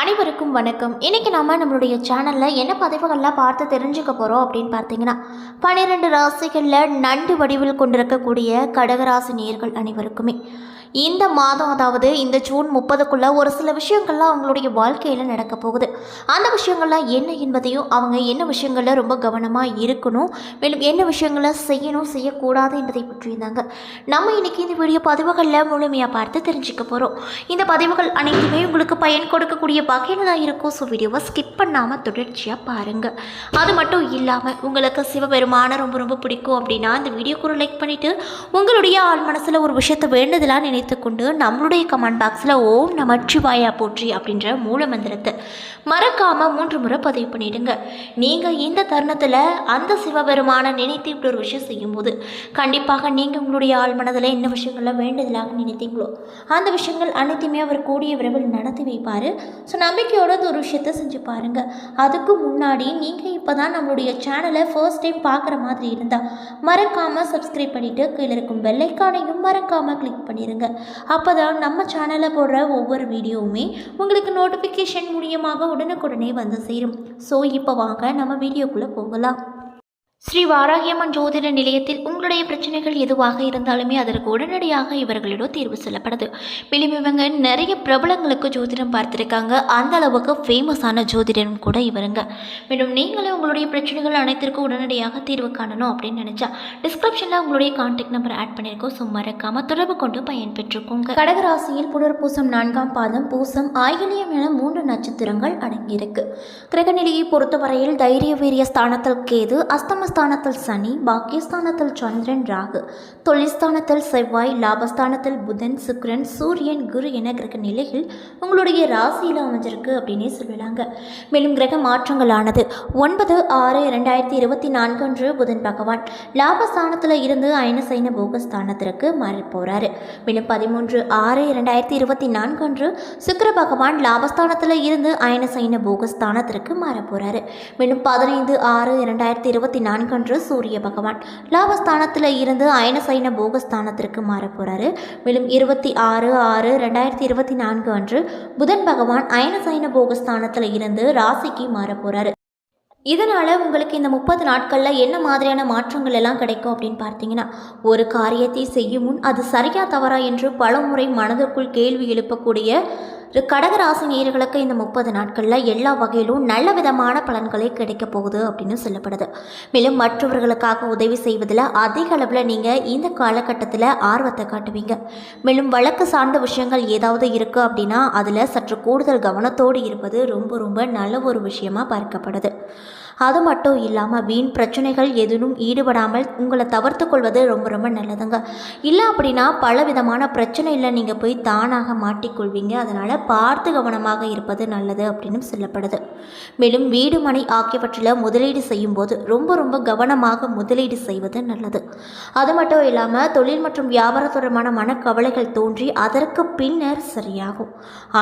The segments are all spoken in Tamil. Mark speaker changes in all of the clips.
Speaker 1: அனைவருக்கும் வணக்கம். இன்னைக்கு நம்ம நம்மளுடைய சேனலில் என்ன பதிவுகள்லாம் பார்த்து தெரிஞ்சுக்க போகிறோம் அப்படின்னு பார்த்தீங்கன்னா பன்னிரெண்டு ராசிகளில் நண்டு வடிவில் கொண்டிருக்கக்கூடிய கடகராசி நேர்கள் அனைவருக்குமே. இந்த மாதம் அதாவது இந்த ஜூன் முப்பதுக்குள்ளே ஒரு சில விஷயங்கள்லாம் அவங்களுடைய வாழ்க்கையில் நடக்க போகுது. அந்த விஷயங்கள்லாம் என்ன என்பதையும் அவங்க என்ன விஷயங்களில் ரொம்ப கவனமாக இருக்கணும் மேலும் என்ன விஷயங்களை செய்யணும் செய்யக்கூடாது என்பதை பற்றியிருந்தாங்க நம்ம இன்றைக்கி இந்த வீடியோ பதிவுகளில் முழுமையாக பார்த்து தெரிஞ்சுக்க போகிறோம் இந்த பதிவுகள் அனைத்துமே உங்களுக்கு பயன் கொடுக்கக்கூடிய வகையில் தான் இருக்கும். ஸோ வீடியோவை ஸ்கிப் பண்ணாமல் தொடர்ச்சியாக பாருங்கள் அது மட்டும் இல்லாமல் உங்களுக்கு சிவபெருமான ரொம்ப ரொம்ப பிடிக்கும் அப்படின்னா இந்த வீடியோக்குள்ள லைக் பண்ணிவிட்டு உங்களுடைய ஆள் மனசில் ஒரு விஷயத்தை வேண்டுதலாக வைத்துக்கொண்டு நம்மளுடைய கமெண்ட் பாக்ஸில் ஓம் நமச்சிவாயா போற்றி அப்படின்ற மூல மந்திரத்தை மறக்காமல் மூன்று முறை பதிவு பண்ணிடுங்க. நீங்கள் இந்த தருணத்தில் அந்த சிவபெருமானை நினைத்து இப்படி ஒரு விஷயம் செய்யும்போது கண்டிப்பாக நீங்கள் உங்களுடைய ஆள் மனதில் என்ன விஷயங்கள்லாம் வேண்டுதலாக நினைத்தீங்களோ அந்த விஷயங்கள் அனைத்தையுமே அவர் கூடிய விரைவில் நடத்தி வைப்பார். ஸோ நம்பிக்கையோட இந்த ஒரு விஷயத்தை செஞ்சு பாருங்கள் அதுக்கு முன்னாடி நீங்கள் இப்போ தான் நம்மளுடைய சேனலை ஃபர்ஸ்ட் டைம் பார்க்குற மாதிரி இருந்தால் மறக்காமல் சப்ஸ்கிரைப் பண்ணிவிட்டு கீழே இருக்கும் பெல்லைக்கானையும் மறக்காமல் கிளிக் பண்ணிடுங்க அப்போ தான் நம்ம சேனலில் போடுற ஒவ்வொரு வீடியோவுமே உங்களுக்கு நோட்டிஃபிகேஷன் மூலியமாக உடனுக்குடனே வந்து சேரும். ஸோ இப்போ வாங்க நம்ம வீடியோக்குள்ளே போகலாம். ஸ்ரீ வாராகியம்மன் ஜோதிட நிலையத்தில் உங்களுடைய பிரச்சனைகள் எதுவாக இருந்தாலுமே அதற்கு உடனடியாக இவர்களிடம் தீர்வு சொல்லப்படுது. மேலும் இவங்க நிறைய பிரபலங்களுக்கு ஜோதிடம் பார்த்துருக்காங்க. அந்த அளவுக்கு ஃபேமஸான ஜோதிடம் கூட இவருங்க. மேலும் நீங்களே உங்களுடைய பிரச்சனைகள் அனைத்திற்கும் உடனடியாக தீர்வு காணணும் அப்படின்னு நினச்சா டிஸ்கிரிப்ஷனில் உங்களுடைய கான்டாக்ட் நம்பர் ஆட் பண்ணியிருக்கோம் ஸோ மறக்காமல் தொடர்பு கொண்டு பயன்பெற்றுக்கோங்க. கடகராசியில் கடகராசியில் புனர்பூசம் நான்காம் பாதம் பூசம் ஆயிலியம் என மூன்று நட்சத்திரங்கள் அடங்கியிருக்கு. கிரகநிலையை பொறுத்தவரையில் தைரிய வீரிய ஸ்தானத்தில் கேது அஸ்தமஸ்தானத்தில் சனி பாக்கியஸ்தானத்தில் சந்திரன் ராகு. தொழில்ஸ்தானத்தில் செவ்வாய் லாபஸ்தானத்தில் புதன் சுக்கிரன் சூரியன் குரு என கிரக நிலையில் உங்களுடைய ராசியில் அமைஞ்சிருக்கு அப்படின்னே சொல்லலாங்க. மேலும் கிரக மாற்றங்களானது. ஒன்பது ஆறு இரண்டாயிரத்தி இருபத்தி நான்கு அன்று புதன் பகவான் லாபஸ்தானத்தில் இருந்து அயனசைன போகஸ்தானத்திற்கு மாறி போகிறாரு மேலும் பதிமூன்று ஆறு இரண்டாயிரத்தி இருபத்தி நான்கு அன்று சுக்கர பகவான் லாபஸ்தானத்தில் இருந்து அயனசைன போகஸ்தானத்திற்கு மாற போகிறாரு மேலும் பதினைந்து ஆறு இரண்டாயிரத்தி இருபத்தி நான்கு நான்கன்று சூரிய பகவான் லாபஸ்தானத்தில் இருந்து அயன சைன போகஸ்தானத்திற்கு மாறப்போகிறாரு மேலும் இருபத்தி ஆறு ஆறு ரெண்டாயிரத்தி இருபத்தி நான்கு அன்று புதன் பகவான் அயன சைன போகஸ்தானத்தில் இருந்து ராசிக்கு மாறப்போகிறாரு இதனால் உங்களுக்கு இந்த முப்பது நாட்களில் என்ன மாதிரியான மாற்றங்கள் எல்லாம் கிடைக்கும் அப்படின்னு பார்த்தீங்கன்னா ஒரு காரியத்தை செய்யும் முன் அது சரியா தவறா என்று பலமுறை மனதிற்குள் கேள்வி எழுப்பக்கூடிய கடகராசி நேயர்களுக்கு இந்த முப்பது நாட்களில் எல்லா வகையிலும் நல்ல விதமான பலன்களே கிடைக்க போகுது அப்படின்னு சொல்லப்படுது. மேலும் மற்றவர்களுக்காக உதவி செய்வதில் அதிக அளவில் நீங்கள் இந்த காலகட்டத்தில் ஆர்வத்தை காட்டுவீங்க. மேலும் வழக்கு சார்ந்த விஷயங்கள் ஏதாவது இருக்குது அப்படின்னா அதில் சற்று கூடுதல் கவனத்தோடு இருப்பது ரொம்ப ரொம்ப நல்ல ஒரு விஷயமாக பார்க்கப்படுது. அது மட்டும் இல்லாமல் வீண் பிரச்சனைகள் எதுவும் ஈடுபடாமல் உங்களை தவிர்த்து கொள்வது ரொம்ப ரொம்ப நல்லதுங்க. இல்லை அப்படின்னா பல விதமான பிரச்சனையில் நீங்கள் போய் தானாக மாட்டிக்கொள்வீங்க. அதனால் பார்த்து கவனமாக இருப்பது நல்லது அப்படின்னு சொல்லப்படுது. மேலும் வீடு மனை ஆகியவற்றில் முதலீடு செய்யும்போது ரொம்ப ரொம்ப கவனமாக முதலீடு செய்வது நல்லது. அது மட்டும் இல்லாமல் தொழில் மற்றும் வியாபார தொடர்பான மனக்கவலைகள் தோன்றி அதற்கு பின்னர் சரியாகும்.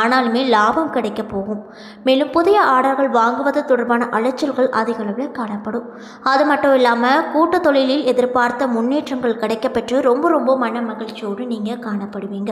Speaker 1: ஆனாலுமே லாபம் கிடைக்க போகும். மேலும் புதிய ஆர்டர்கள் வாங்குவது தொடர்பான அலைச்சல்கள் அதிகளவில் காணப்படும். அது மட்டும் இல்லாமல் கூட்டு தொழிலில் எதிர்பார்த்த முன்னேற்றங்கள் கிடைக்கப்பெற்று ரொம்ப ரொம்ப மன மகிழ்ச்சியோடு நீங்கள் காணப்படுவீங்க.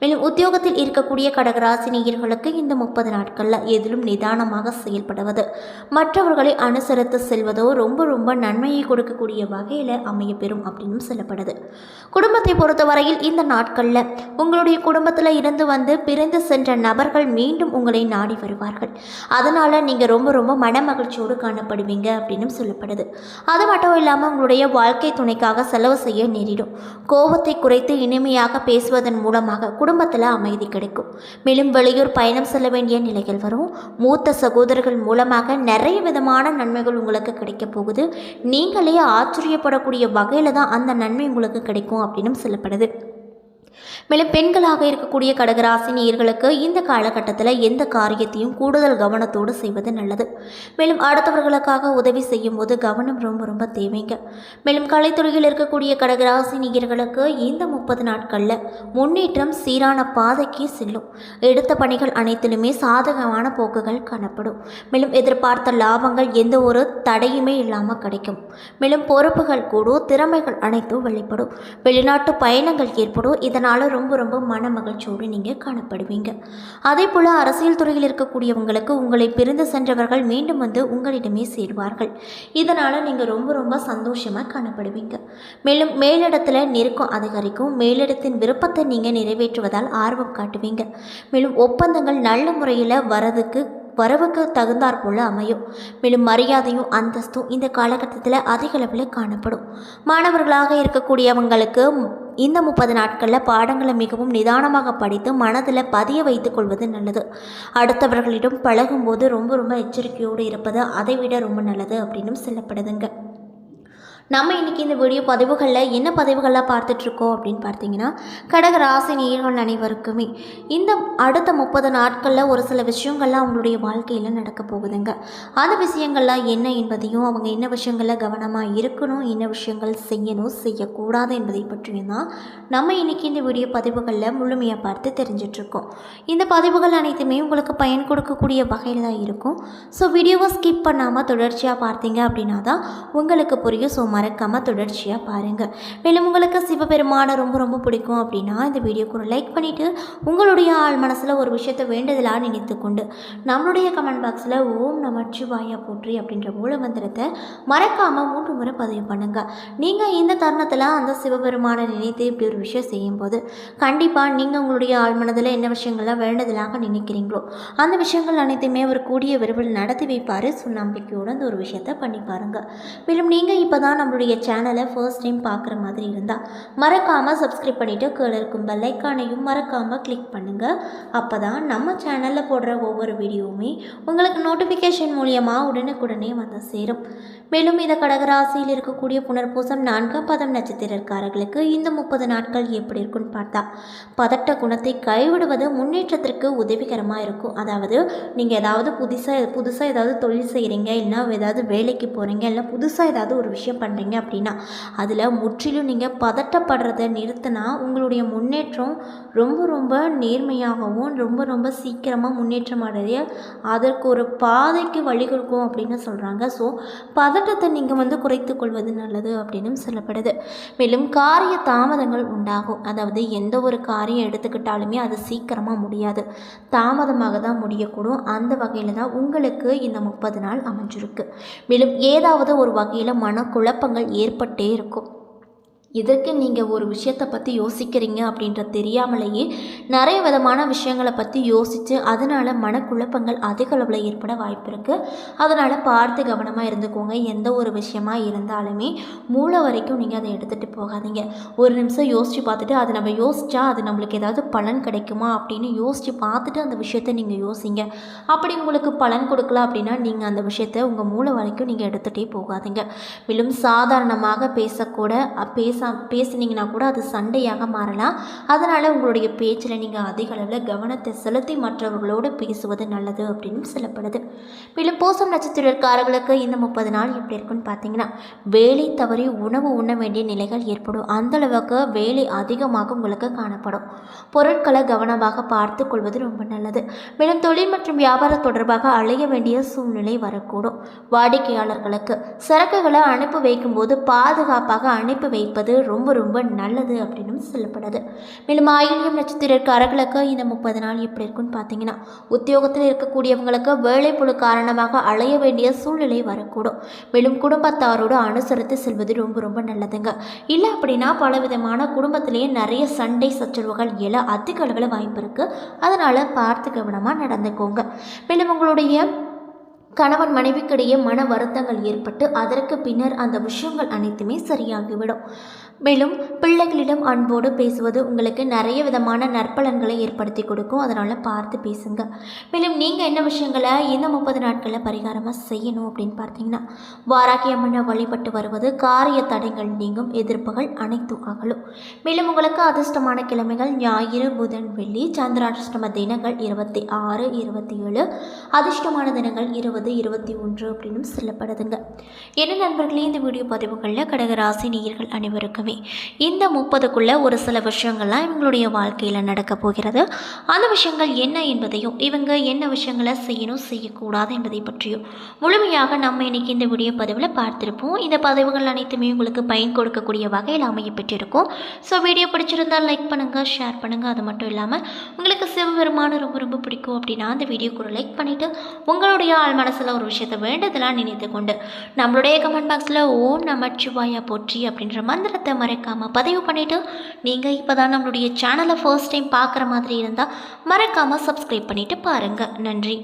Speaker 1: மேலும் உத்தியோகத்தில் இருக்கக்கூடிய கடகராசினியர்களுக்கு இந்த முப்பது நாட்களில் எதிலும் நிதானமாக செயல்படுவது மற்றவர்களை அனுசரித்து செல்வதோ ரொம்ப ரொம்ப நன்மையை கொடுக்கக்கூடிய வகையில் அமையப்பெறும் அப்படின்னு சொல்லப்படுது. குடும்பத்தை பொறுத்தவரையில் இந்த நாட்களில் உங்களுடைய குடும்பத்தில் இருந்து வந்து பிரிந்து சென்ற நபர்கள் மீண்டும் உங்களை நாடி வருவார்கள். அதனால் நீங்கள் ரொம்ப ரொம்ப மன மகிழ்ச்சியோடு காணப்படுவீங்க அப்படின்னு சொல்லப்படுது. அது மட்டும் இல்லாமல் உங்களுடைய வாழ்க்கை துணைக்காக செலவு செய்ய நேரிடும். கோபத்தை குறைத்து இனிமையாக பேசுவதன் மூலமாக குடும்பத்தில் அமைதி கிடைக்கும். மேலும் வெளியூர் பயணம் செல்ல வேண்டிய நிலைகள் வரும். மூத்த சகோதரர்கள் மூலமாக நிறைய விதமான நன்மைகள் உங்களுக்கு கிடைக்க போகுது. நீங்களே ஆச்சரியப்படக்கூடிய வகையில் தான் அந்த நன்மை உங்களுக்கு கிடைக்கும் அப்படின்னு சொல்லப்படுது. மேலும் பெண்களாக இருக்கக்கூடிய கடகராசி நேயர்களுக்கு இந்த காலகட்டத்தில் எந்த காரியத்தையும் கூடுதல் கவனத்தோடு செய்வது நல்லது. மேலும் அடுத்தவர்களுக்காக உதவி செய்யும் போது கவனம் ரொம்ப ரொம்ப தேவைங்க. மேலும் கலைத்துறையில் இருக்கக்கூடிய கடகராசி நேயர்களுக்கு இந்த முப்பது நாட்களில் முன்னேற்றம் சீரான பாதைக்கு செல்லும். எடுத்த பணிகள் அனைத்திலுமே சாதகமான போக்குகள் காணப்படும். மேலும் எதிர்பார்த்த லாபங்கள் எந்த ஒரு தடையுமே இல்லாமல் கிடைக்கும். மேலும் பொறுப்புகள் கூடும் திறமைகள் அனைத்தும் வெளிப்படும். வெளிநாட்டு பயணங்கள் ஏற்படும். இதனால் ரொம்ப ரொம்ப மன மகிழ்ச்சியோடு நீங்கள் காணப்படுவீங்க. அதே போல் அரசியல் துறையில் இருக்கக்கூடியவங்களுக்கு உங்களை பிரிந்து சென்றவர்கள் மீண்டும் வந்து உங்களிடமே சேருவார்கள். இதனால் நீங்கள் ரொம்ப ரொம்ப சந்தோஷமாக காணப்படுவீங்க. மேலும் மேலிடத்தில் நெருக்கம் அதிகரிக்கும். மேலிடத்தின் விருப்பத்தை நீங்கள் நிறைவேற்றுவதால் ஆர்வம் காட்டுவீங்க. மேலும் ஒப்பந்தங்கள் நல்ல முறையில் வரதுக்கு வரவுக்கு தகுந்தாற் போல அமையும். மேலும் மரியாதையும் அந்தஸ்தும் இந்த காலகட்டத்தில் அதிகளவில் காணப்படும். மாணவர்களாக இருக்கக்கூடியவங்களுக்கு இந்த முப்பது நாட்களில் பாடங்களை மிகவும் நிதானமாக படித்து மனதில் பதிய வைத்துக்கொள்வது நல்லது. அடுத்தவர்களிடம் பழகும்போது ரொம்ப ரொம்ப எச்சரிக்கையோடு இருப்பது அதை விட ரொம்ப நல்லது அப்படின்னும் சொல்லப்படுதுங்க. நம்ம இன்றைக்கி இந்த வீடியோ பதிவுகளில் என்ன பதிவுகள்லாம் பார்த்துட்ருக்கோம் அப்படின்னு பார்த்தீங்கன்னா கடக ராசி நேயர்கள் அனைவருக்குமே இந்த அடுத்த முப்பது நாட்களில் ஒரு சில விஷயங்கள்லாம் அவங்களுடைய வாழ்க்கையில் நடக்க போகுதுங்க. அந்த விஷயங்கள்லாம் என்ன என்பதையும் அவங்க என்ன விஷயங்களில் கவனமாக இருக்கணும் என்ன விஷயங்கள் செய்யணும் செய்யக்கூடாது என்பதை பற்றியும் தான் நம்ம இன்றைக்கி இந்த வீடியோ பதிவுகளில் முழுமையாக பார்த்து தெரிஞ்சிட்ருக்கோம். இந்த பதிவுகள் அனைத்துமே உங்களுக்கு பயன் கொடுக்கக்கூடிய வகையில் தான் இருக்கும். ஸோ வீடியோவை ஸ்கிப் பண்ணாமல் தொடர்ச்சியாக பார்த்தீங்க அப்படின்னா தான் உங்களுக்கு புரியும். ஸோ மறக்காமல் தொடர்ச்சியாக பாருங்கள் மேலும் உங்களுக்கு சிவபெருமானை ரொம்ப ரொம்ப பிடிக்கும் அப்படின்னா இந்த வீடியோக்கு ஒரு லைக் பண்ணிவிட்டு உங்களுடைய ஆள் மனசில் ஒரு விஷயத்தை வேண்டுதலாக நினைத்து கொண்டு நம்மளுடைய கமெண்ட் பாக்ஸில் ஓம் நமச்சிவாயா போற்றி அப்படின்ற மூல மந்திரத்தை மறக்காமல் மூன்று முறை பதிவு பண்ணுங்கள் நீங்கள் இந்த தருணத்தில் அந்த சிவபெருமானை நினைத்து இப்படி ஒரு விஷயம் செய்யும்போது கண்டிப்பாக நீங்கள் உங்களுடைய ஆள் மனதில் என்ன விஷயங்கள்லாம் வேண்டுதலாக நினைக்கிறீங்களோ அந்த விஷயங்கள் அனைத்தையுமே ஒரு கூடிய விரைவில் நடத்தி வைப்பார். ஸோ நம்பிக்கையோடு அந்த ஒரு விஷயத்தை பண்ணி பாருங்கள் மேலும் நீங்கள் இப்போ தான் நம்மளுடைய சேனலை ஃபர்ஸ்ட் டைம் பார்க்குற மாதிரி இருந்தால் மறக்காமல் சப்ஸ்கிரைப் பண்ணிவிட்டு கீழே இருக்கும் பெல்லைக்கானையும் மறக்காமல் கிளிக் பண்ணுங்கள் அப்போ தான் நம்ம சேனலில் போடுற ஒவ்வொரு வீடியோவுமே உங்களுக்கு நோட்டிஃபிகேஷன் மூலியமாக உடனுக்குடனே வந்து சேரும். மேலும் இந்த கடகராசியில் இருக்கக்கூடிய புனர்பூசம் நான்காம் பதம் நட்சத்திரக்காரர்களுக்கு இந்த முப்பது நாட்கள் எப்படி இருக்குன்னு பார்த்தா பதட்ட குணத்தை கைவிடுவது முன்னேற்றத்திற்கு உதவிகரமாக இருக்கும். அதாவது நீங்கள் ஏதாவது புதுசாக புதுசாக ஏதாவது தொழில் செய்கிறீங்க இல்லைன்னா ஏதாவது வேலைக்கு போகிறீங்க இல்லை புதுசாக ஏதாவது ஒரு விஷயம் பண்ணுறீங்க அப்படின்னா அதில் முற்றிலும் நீங்கள் பதட்டப்படுறதை நிறுத்தினா உங்களுடைய முன்னேற்றம் ரொம்ப ரொம்ப நேர்மையாகவும் ரொம்ப ரொம்ப சீக்கிரமாக முன்னேற்றம் அடைய அதற்கு ஒரு பாதைக்கு வழிகொடுக்கும் அப்படின்னு சொல்கிறாங்க ஸோ பதட்டத்தை நீங்கள் வந்து குறைத்து கொள்வது நல்லது அப்படின்னு சொல்லப்படுது. மேலும் காரிய தாமதங்கள் உண்டாகும். அதாவது எந்த ஒரு காரியம் எடுத்துக்கிட்டாலுமே அது சீக்கிரமாக முடியாது. தாமதமாக தான் முடியக்கூடும். அந்த வகையில் தான் உங்களுக்கு இந்த முப்பது நாள் அமைஞ்சிருக்கு. மேலும் ஏதாவது ஒரு வகையில் குழப்பங்கள் ஏற்பட்டே இருக்கும். இதற்கு நீங்கள் ஒரு விஷயத்தை பற்றி யோசிக்கிறீங்க அப்படின்ற தெரியாமலேயே நிறைய விதமான விஷயங்களை பற்றி யோசித்து அதனால் மனக்குழப்பங்கள் அதிக அளவில் ஏற்பட வாய்ப்பு இருக்குது அதனால் பார்த்து கவனமாக இருந்துக்கோங்க. எந்த ஒரு விஷயமா இருந்தாலுமே மூளை வரைக்கும் நீங்கள் அதை எடுத்துகிட்டு போகாதீங்க. ஒரு நிமிஷம் யோசித்து பார்த்துட்டு அது நம்ம யோசித்தா அது நம்மளுக்கு ஏதாவது பலன் கிடைக்குமா அப்படின்னு யோசித்து பார்த்துட்டு அந்த விஷயத்தை நீங்கள் யோசிங்க. அப்படி உங்களுக்கு பலன் கொடுக்கல அப்படின்னா நீங்கள் அந்த விஷயத்தை உங்கள் மூளை வரைக்கும் நீங்கள் எடுத்துகிட்டே போகாதீங்க. மேலும் சாதாரணமாக பேசக்கூட பேச பேசுனீங்கன்னா கூட அது சண்டையாக மாறலாம். அதனால் உங்களுடைய பேச்சில் நீங்கள் அதிக அளவில் கவனத்தை செலுத்தி மற்றவர்களோடு பேசுவது நல்லது அப்படின்னு சொல்லப்படுது. மேலும் பூசம் நட்சத்திரக்காரர்களுக்கு இந்த முப்பது நாள் எப்படி இருக்குன்னு பார்த்தீங்கன்னா வேலை தவறி உணவு உண்ண வேண்டிய நிலைகள் ஏற்படும். அந்தளவுக்கு வேலை அதிகமாக உங்களுக்கு காணப்படும். பொருட்களை கவனமாக பார்த்து கொள்வது ரொம்ப நல்லது. மேலும் தொழில் மற்றும் வியாபாரம் தொடர்பாக அழைய வேண்டிய சூழ்நிலை வரக்கூடும். வாடிக்கையாளர்களுக்கு சரக்குகளை அனுப்பி வைக்கும்போது பாதுகாப்பாக அனுப்பி வைப்பது ரொம்ப ரொம்ப நல்லது அப்படின்னு சொல்லப்படுது. மேலும் ஆயில்யம் நட்சத்திரக்காரர்களுக்கு இந்த முப்பது நாள் எப்படி இருக்குன்னு பார்த்தீங்கன்னா உத்தியோகத்தில் இருக்கக்கூடியவங்களுக்கு வேலைப்புழு காரணமாக அலைய வேண்டிய சூழ்நிலை வரக்கூடும். மேலும் குடும்பத்தாரோடு அனுசரித்து செல்வது ரொம்ப ரொம்ப நல்லதுங்க. இல்லை அப்படின்னா பலவிதமான குடும்பத்திலேயே நிறைய சண்டை சச்சரவுகள் எழ அதிக அளவில் வாய்ப்பு இருக்குது அதனால் பார்த்து கவனமாக நடந்துக்கோங்க. மேலும் உங்களுடைய கணவன் மனைவிக்கிடையே மன வருத்தங்கள் ஏற்பட்டு அதற்கு பின்னர் அந்த விஷயங்கள் அனைத்துமே சரியாகிவிடும். மேலும் பிள்ளைகளிடம் அன்போடு பேசுவது உங்களுக்கு நிறைய விதமான நற்பலன்களை ஏற்படுத்தி கொடுக்கும். அதனால் பார்த்து பேசுங்க. மேலும் நீங்கள் என்ன விஷயங்களை இந்த முப்பது நாட்களில் பரிகாரமாக செய்யணும் அப்படின்னு பார்த்தீங்கன்னா வாராகி அம்மனை வழிபட்டு வருவது காரிய தடைகள் நீங்கும் எதிர்ப்புகள் அனைத்தும் அகலும். மேலும் உங்களுக்கு அதிர்ஷ்டமான கிழமைகள் ஞாயிறு புதன் வெள்ளி சந்திராஷ்டம தினங்கள் இருபத்தி ஆறு இருபத்தி ஏழு அதிர்ஷ்டமான தினங்கள் இருபது இருபத்தி ஒன்று அப்படின்னு சொல்லப்படுதுங்க. என்ன நண்பர்களே இந்த வீடியோ பதிவுகளில் கடகராசி நேயர்கள் அனைவருக்கும் எல்லாருக்குமே இந்த முப்பதுக்குள்ளே ஒரு சில விஷயங்கள்லாம் இவங்களுடைய வாழ்க்கையில் நடக்க போகிறது. அந்த விஷயங்கள் என்ன என்பதையும் இவங்க என்ன விஷயங்களை செய்யணும் செய்யக்கூடாது என்பதை பற்றியும் முழுமையாக நம்ம இன்னைக்கு இந்த வீடியோ பதிவில் பார்த்துருப்போம். இந்த பதிவுகள் அனைத்துமே உங்களுக்கு பயன் கொடுக்கக்கூடிய வகையில் அமைய பெற்றிருக்கும் ஸோ வீடியோ பிடிச்சிருந்தால் லைக் பண்ணுங்கள் ஷேர் பண்ணுங்கள் அது மட்டும் இல்லாமல் உங்களுக்கு சிவபெருமான ரொம்ப ரொம்ப பிடிக்கும் அப்படின்னா அந்த வீடியோக்கு லைக் பண்ணிவிட்டு உங்களுடைய ஆள் மனசில் ஒரு விஷயத்தை வேண்டதெல்லாம் நினைத்து கொண்டு நம்மளுடைய கமெண்ட் பாக்ஸில் ஓம் நமச்சிவாயா போற்றி அப்படின்ற மந்திரத்தை மறக்காமல் பதிவு பண்ணிவிட்டு நீங்கள் இப்போ தான் நம்மளுடைய சேனலை ஃபர்ஸ்ட் டைம் பார்க்குற மாதிரி இருந்தால் மறக்காமல் சப்ஸ்கிரைப் பண்ணிவிட்டு பாருங்கள் நன்றி.